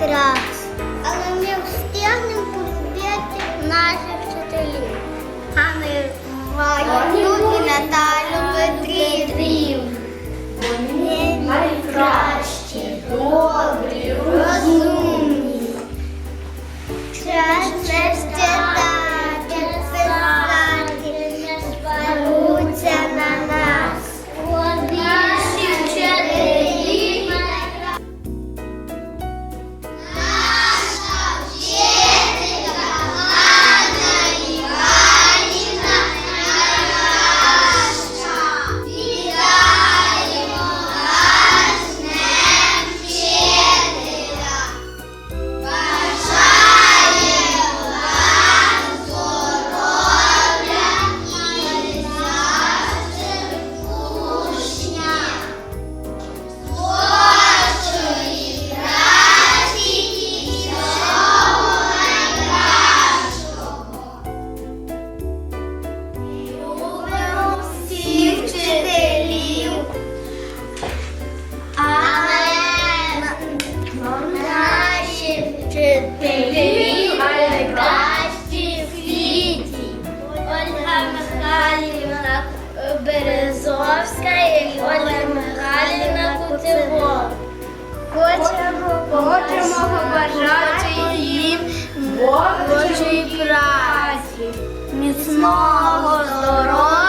Instagram. Міцного здоров'я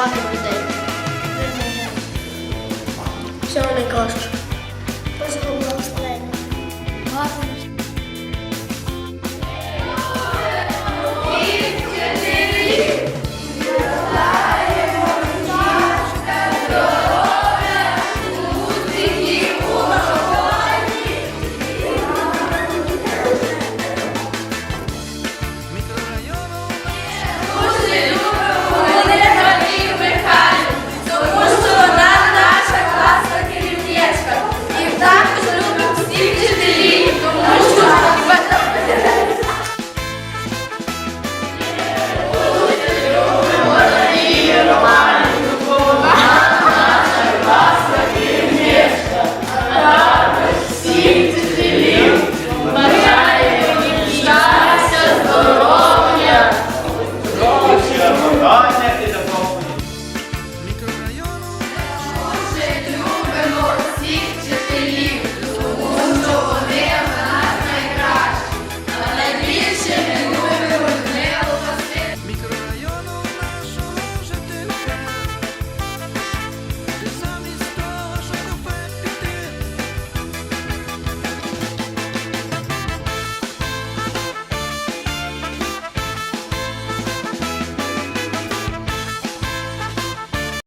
поваги людей. Всього найкращого.